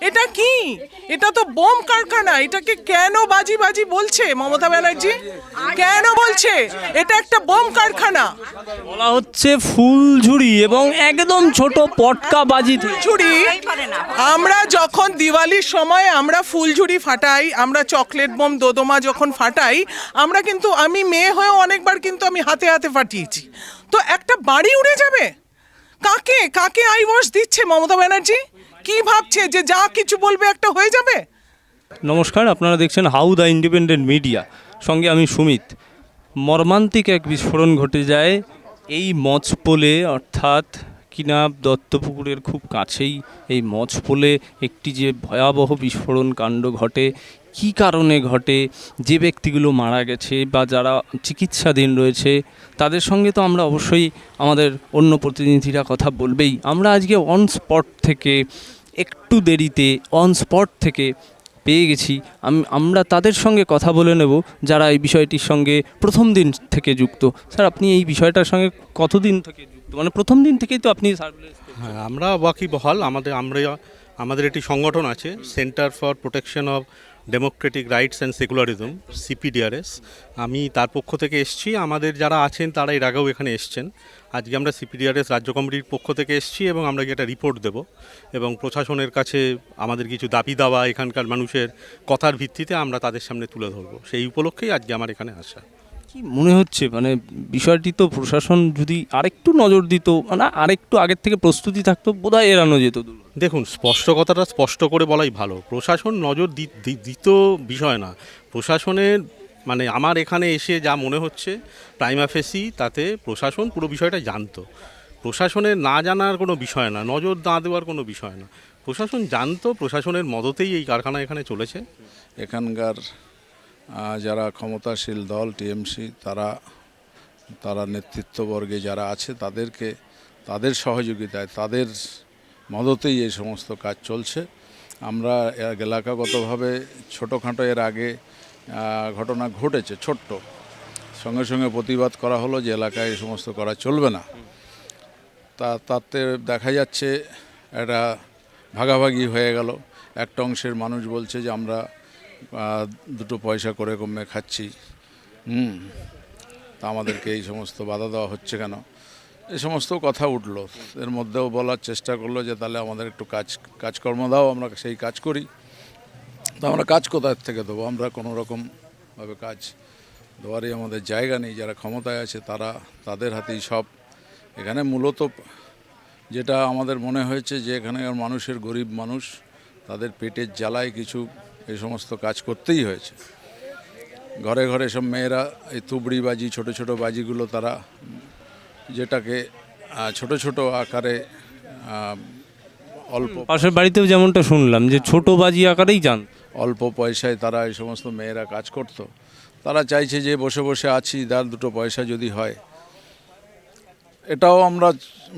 এটা কি? এটা তো বোম কারখানা। এটাকে কেন বাজি বাজি বলছে মমতা ব্যানার্জি? কেন বলছে? এটা একটা বোম কারখানা। বলা হচ্ছে ফুলঝুরি এবং একদম ছোট পটকা বাজি চুরি আমরা যখন দিওয়ালির সময় আমরা ফুলঝুরি ফাটাই আমরা চকলেট বোম দোদমা যখন ফাটাই আমরা কিন্তু আমি মেয়ে হয়েও অনেকবার কিন্তু আমি হাতে হাতে ফাটিয়েছি। তো একটা বাড়ি উড়ে যাবে? কাকে? কাকে আইবস দিচ্ছে মমতা ব্যানার্জি? কি ভাবছে যে যা কিছু বলবে একটা হয়ে যাবে? নমস্কার, আপনারা দেখছেন হাউ দ্য ইন্ডিপেন্ডেন্ট মিডিয়া। সঙ্গে আমি সুমিত। মর্মান্তিক এক বিস্ফোরণ ঘটে যায় এই মচপোলে, অর্থাৎ কিনাব দত্তপুকুরের খুব কাছেই এই মচপোলে একটি যে ভয়াবহ বিস্ফোরণ কাণ্ড ঘটে, কী কারণে ঘটে, যে ব্যক্তিগুলো মারা গেছে বা যারা চিকিৎসাধীন রয়েছে, তাদের সঙ্গে তো আমরা অবশ্যই আমাদের অন্য প্রতিনিধিরা কথা বলবেই। আমরা আজকে অন স্পট থেকে একটু দেরিতে অন স্পট থেকে পেয়ে গেছি। আমি আমরা তাদের সঙ্গে কথা বলে নেব, যারা এই বিষয়টির সঙ্গে প্রথম দিন থেকে যুক্ত। স্যার, আপনি এই বিষয়টার সঙ্গে কতদিন থেকে যুক্ত? মানে প্রথম দিন থেকেই তো আপনি হ্যাঁ আমরা বহাল আমাদের, আমরা, আমাদের একটি সংগঠন আছে centre for protection of democratic rights and secularism CPDRS আমি তার পক্ষ থেকে এসছি। আমাদের যারা আছেন তারা এর আগেও এখানে এসছেন। আজকে আমরা সিপিডিআরএস রাজ্য কমিটির পক্ষ থেকে এসছি এবং আমরা একটা রিপোর্ট দেব এবং প্রশাসনের কাছে আমাদের কিছু দাবি দাওয়া, এখানকার মানুষের কথার ভিত্তিতে আমরা তাদের সামনে তুলে ধরবো। সেই উপলক্ষেই আজকে আমার এখানে আসা। কি মনে হচ্ছে? মানে বিষয়টি তো প্রশাসন যদি আরেকটু নজর দিত মানে আরেকটু আগের থেকে প্রস্তুতি থাকতো বোধহয় এড়ানো যেত দেখুন স্পষ্ট কথাটা স্পষ্ট করে বলাই ভালো। প্রশাসন নজর দিত বিষয় না। প্রশাসনের মানে আমার এখানে এসে যা মনে হচ্ছে প্রাইমা ফেসি তাতে প্রশাসন পুরো বিষয়টা জানতো। প্রশাসনের না জানার কোনো বিষয় না নজর না দেওয়ার কোনো বিষয় না। প্রশাসন জানতো প্রশাসনের মদতেই এই কারখানা এখানে চলেছে। এখানকার যারা ক্ষমতাশীল দল, টিএমসি, তারা তারা নেতৃত্ববর্গে যারা আছে, তাদেরকে, তাদের সহযোগিতায়, তাদের মদতেই এই সমস্ত কাজ চলছে। আমরা এলাকাগতভাবে ছোটোখাটো এর আগে ঘটনা ঘটেছে, ছোট্ট। সঙ্গে সঙ্গে প্রতিবাদ করা হলো যে এলাকায় এই সমস্ত করা চলবে না। তা, তাতে দেখা যাচ্ছে, একটা ভাগাভাগি হয়ে গেল। একটা অংশের মানুষ বলছে যে আমরা দুটো পয়সা করে কমে খাচ্ছি। হুম। তা আমাদেরকে এই সমস্ত বাধা দেওয়া হচ্ছে কেন? এই সমস্ত কথা উঠল। এর মধ্যেও বলার চেষ্টা করল যে, তাহলে আমাদের একটু কাজ, কাজকর্ম দাও, আমরা সেই কাজ করি। তো আমরা কাজ কোথায় থেকে দেবো? আমরা কোনো রকমভাবে কাজ দেওয়ারই আমাদের জায়গা নেই। যারা ক্ষমতায় আছে, তারা তাদের হাতেই সব। এখানে মূলত যেটা আমাদের মনে হয়েছে যে এখানকার মানুষের গরিব মানুষ, তাদের পেটের জ্বালায় কিছু এই সমস্ত কাজ করতেই হয়েছে। ঘরে ঘরে সব মেয়েরা এই তুবড়ি বাজি ছোট ছোট বাজিগুলো তারা যেটাকে ছোট ছোট আকারে অল্প পাশের বাড়িতেও যেমনটা শুনলাম যে ছোট বাজি আকারেই যান। অল্প পয়সায় তারা এই সমস্ত মেয়েরা কাজ করত। তারা চাইছে যে বসে বসে আছি তার দুটো পয়সা যদি হয়। এটাও আমরা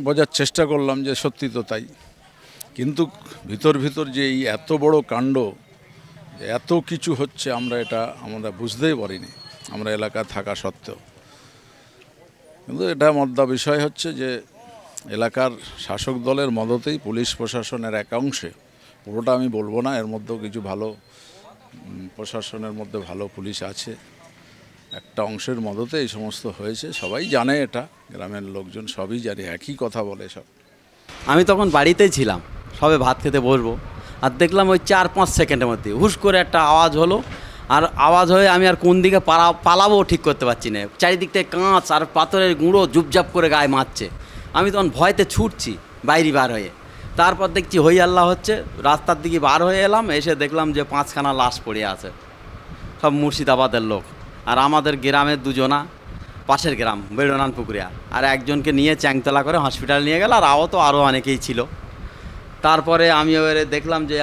বোঝার চেষ্টা করলাম যে সত্যি তো তাই। কিন্তু ভিতর ভিতর যে এই এত বড় কাণ্ড এত কিছু হচ্ছে আমরা এটা আমরা বুঝতেই পারিনি, আমরা এলাকায় থাকা সত্ত্বেও। কিন্তু এটা মদ্দা বিষয় হচ্ছে যে এলাকার শাসক দলের মদতেই পুলিশ প্রশাসনের এক অংশে পুরোটা আমি বলব না, এর মধ্যেও কিছু ভালো প্রশাসনের মধ্যে ভালো পুলিশ আছে। একটা অংশের মদতে এই সমস্ত হয়েছে, সবাই জানে এটা, গ্রামের লোকজন সবই জানে, একই কথা বলে সব। আমি তখন বাড়িতেই ছিলাম, সবে ভাত খেতে বসবো। আর দেখলাম ওই চার পাঁচ সেকেন্ডের মধ্যে, হুশ করে একটা আওয়াজ হলো। আর আওয়াজ হয়ে আমি আর কোন দিকে পালা পালাবো ঠিক করতে পারছি না। চারিদিক থেকে কাঁচ আর পাথরের গুঁড়ো জুপজাপ করে গায়ে মারছে। আমি তখন ভয়তে ছুটছি বাইরে বার হয়ে। তারপর দেখছি হই আল্লাহ হচ্ছে, রাস্তার দিকে বার হয়ে এলাম, এসে দেখলাম যে পাঁচখানা লাশ পড়ে আছে। সব মুর্শিদাবাদের লোক। আর আমাদের গ্রামের দুজনা, পাশের গ্রাম, বেড়নান পুকুরিয়া। আর একজনকে নিয়ে চ্যাংতলা করে হসপিটাল নিয়ে গেল, আর তো আরও অনেকেই ছিল। তারপরে আমি এবারে দেখলাম যে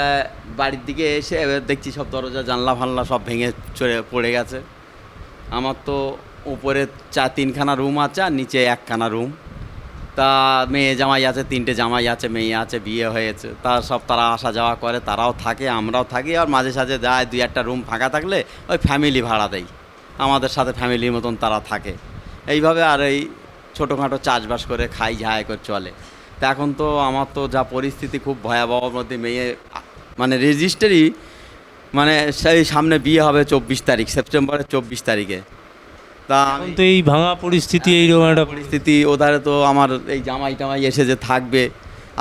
বাড়ির দিকে এসে এবার দেখছি সব দরজা, জানলা ফানলা সব ভেঙে চড়ে, পড়ে গেছে। আমার তো উপরে চা তিনখানা রুম আছে আর নিচে একখানা রুম। তা মেয়ে জামাই আছে, তিনটে জামাই আছে, মেয়ে আছে, বিয়ে হয়েছে। তা সব তারা আসা যাওয়া করে, তারাও থাকে, আমরাও থাকি। আর মাঝে সাঝে যায়, দুই একটা রুম ফাঁকা থাকলে ওই ফ্যামিলি ভাড়া দেয় আমাদের সাথে ফ্যামিলির মতন তারা থাকে। এইভাবে আর এই ছোটোখাটো চাষবাস করে খাই, ঝাই করে চলে। তা এখন তো আমার তো যা পরিস্থিতি খুব ভয়াবহর মধ্যে মেয়ে মানে রেজিস্টারি মানে সেই সামনে বিয়ে হবে চব্বিশ তারিখ সেপ্টেম্বরের চব্বিশ তারিখে। তা আমি তো এই ভাঙা পরিস্থিতি এইরকম একটা পরিস্থিতি ওধারে তো আমার এই জামাই টামাই এসে যে থাকবে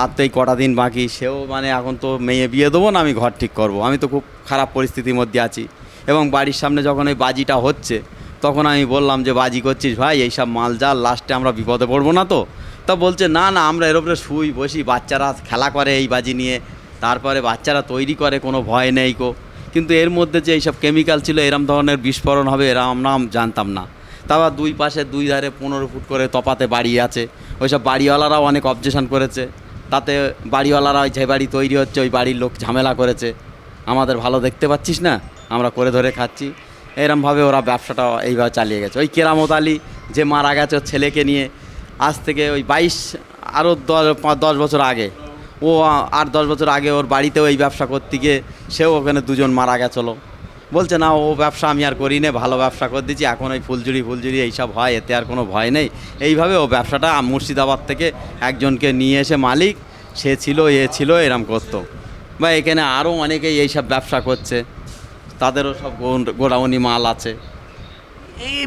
আর তো এই কটা দিন বাকি সেও মানে এখন তো মেয়ে বিয়ে দেবো না আমি ঘর ঠিক করব। আমি তো খুব খারাপ পরিস্থিতির মধ্যে আছি। এবং বাড়ির সামনে যখন ওই বাজিটা হচ্ছে তখন আমি বললাম যে, বাজি করছিস ভাই এইসব মাল জাল লাস্টে আমরা বিপদে পড়ব না তো। তা বলছে, না না, আমরা এর উপরে শুই, বসি, বাচ্চারা খেলা করে এই বাজি নিয়ে। তারপরে বাচ্চারা তৈরি করে, কোনো ভয় নেই কো কিন্তু এর মধ্যে যে এইসব কেমিক্যাল ছিল, এরম ধরনের বিস্ফোরণ হবে, এরা আমরা জানতাম না। তারপর দুই পাশে, দুই ধারে পনেরো ফুট করে তপাতে বাড়ি আছে। ওইসব বাড়িওয়ালারাও অনেক অবজেশন করেছে। তাতে বাড়িওয়ালারা যে বাড়ি তৈরি হচ্ছে, ওই বাড়ির লোক ঝামেলা করেছে। আমাদের ভালো দেখতে পাচ্ছিস না? আমরা করে ধরে খাচ্ছি। এরমভাবে ওরা ব্যবসাটা এইভাবে চালিয়ে গেছে। ওই কেরামত আলী যে মারা গেছে ওর ছেলেকে নিয়ে, আজ থেকে ওই বাইশ, আরও দশ, পাঁচ, দশ বছর আগে, ও আট দশ বছর আগে ওর বাড়িতেও এই ব্যবসা করতে গিয়ে সেও ওখানে দুজন মারা গেছিল। বলছে, না, ও ব্যবসা আমি আর করি না ভালো ব্যবসা করে দিচ্ছি এখন ওই ফুলঝুরি ফুলঝুরি এইসব হয়, এতে আর কোনো ভয় নেই। এইভাবে ও ব্যবসাটা মুর্শিদাবাদ থেকে একজনকে নিয়ে এসে মালিক, সে ছিল, এ ছিল, এরম করতো। বা এখানে আরও অনেকেই এইসব ব্যবসা করছে। তাদেরও সব গোডাউনি মাল আছে। এই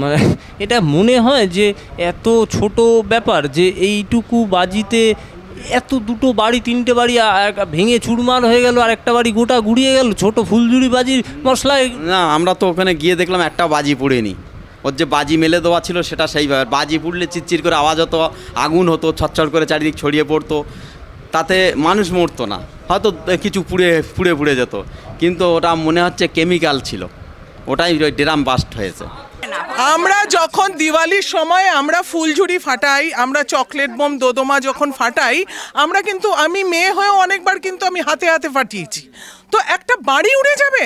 মানে এটা মনে হয় যে এত ছোট ব্যাপার যে এইটুকু বাজিতে এত দুটো বাড়ি তিনটে বাড়ি ভেঙে চুরমার হয়ে গেল আর একটা বাড়ি গোটা গুড়িয়ে গেল ছোট ফুলঝুরি বাজির মশলায় না আমরা তো ওখানে গিয়ে দেখলাম একটা বাজি পুড়েনি। ওর যে বাজি মেলে দেওয়া ছিল সেটা সেইভাবে বাজি পুড়লে চিরচির করে আওয়াজ হতো আগুন হতো ছটছট করে চারিদিক ছড়িয়ে পড়তো। তাতে মানুষ মরতো না। হয়তো কিছু পুড়ে পুড়ে পুড়ে যেত। কিন্তু ওটা মনে হচ্ছে কেমিক্যাল ছিল। ওটাই ওই ড্রাম বাস্ট হয়েছে। আমরা যখন দিওয়ালির সময় আমরা ফুলঝুরি ফাটাই, আমরা চকলেট বোম, দোদমা যখন ফাটাই, আমরা কিন্তু, আমি মেয়ে হয়েও অনেকবার কিন্তু আমি হাতে হাতে ফাটিয়েছি। তো একটা বাড়ি উড়ে যাবে?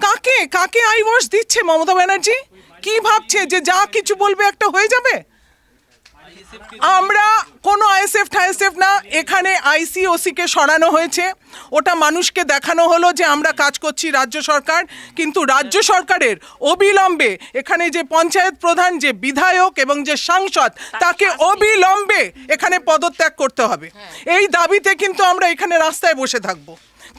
কাকে? কাকে আই দিচ্ছে মমতা ব্যানার্জি? কি ভাবছে যে যা কিছু বলবে একটা হয়ে যাবে? আমরা কোনো আইএসএফ ঠাইএসএফ না এখানে আইসিওসিকে সরানো হয়েছে। ওটা মানুষকে দেখানো হলো যে আমরা কাজ করছি রাজ্য সরকার কিন্তু রাজ্য সরকারের অবিলম্বে এখানে যে পঞ্চায়েত প্রধান যে বিধায়ক এবং যে সাংসদ তাকে অবিলম্বে এখানে পদত্যাগ করতে হবে। এই দাবিতে কিন্তু আমরা এখানে রাস্তায় বসে থাকব।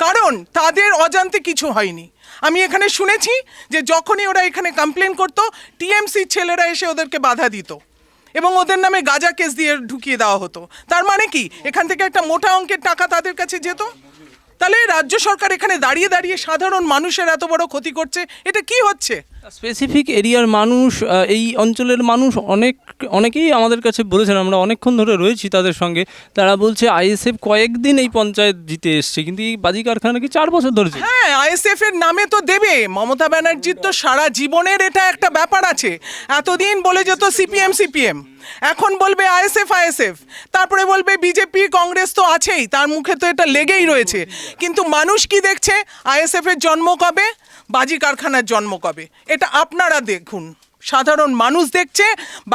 কারণ তাদের অজান্তে কিছু হয়নি। আমি এখানে শুনেছি যে যখনই ওরা এখানে কমপ্লেন করতো টিএমসি ছেলেরা এসে ওদেরকে বাধা দিত। এবং ওদের নামে গাজা কেস দিয়ে ঢুকিয়ে দেওয়া হতো। তার মানে কি? এখান থেকে একটা মোটা অঙ্কের টাকা তাদের কাছে যেত? তাহলে রাজ্য সরকার এখানে দাঁড়িয়ে দাঁড়িয়ে সাধারণ মানুষের এত বড় ক্ষতি করছে? এটা কি হচ্ছে? স্পেসিফিক এরিয়ার মানুষ এই অঞ্চলের মানুষ অনেক অনেকেই আমাদের কাছে বলেছেন আমরা অনেকক্ষণ ধরে রয়েছি তাদের সঙ্গে। তারা বলছে আইএসএফ কয়েকদিন এই পঞ্চায়েত জিতে এসছে কিন্তু এই বাজি কারখানা কি চার বছর ধরেছে হ্যাঁ আইএসএফ এর নামে তো দেবে। মমতা ব্যানার্জির তো সারা জীবনের এটা একটা ব্যাপার আছে। এতদিন বলে যেত সিপিএম সিপিএম। এখন বলবে আইএসএফ আইএসএফ। তারপরে বলবে বিজেপি, কংগ্রেস তো আছেই, তার মুখে তো এটা লেগেই রয়েছে। কিন্তু মানুষ কি দেখছে? আইএসএফ এর জন্ম কবে? বাজি কারখানার জন্ম কবে? এটা আপনারা দেখুন। সাধারণ মানুষ দেখছে,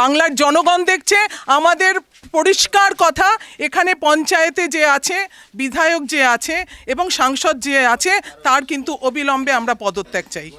বাংলার জনগণ দেখছে, আমাদের পরিষ্কার কথা, এখানে পঞ্চায়েতে যে আছে, বিধায়ক যে আছে এবং সাংসদ যে আছে, তার কিন্তু অবিলম্বে আমরা পদত্যাগ চাই।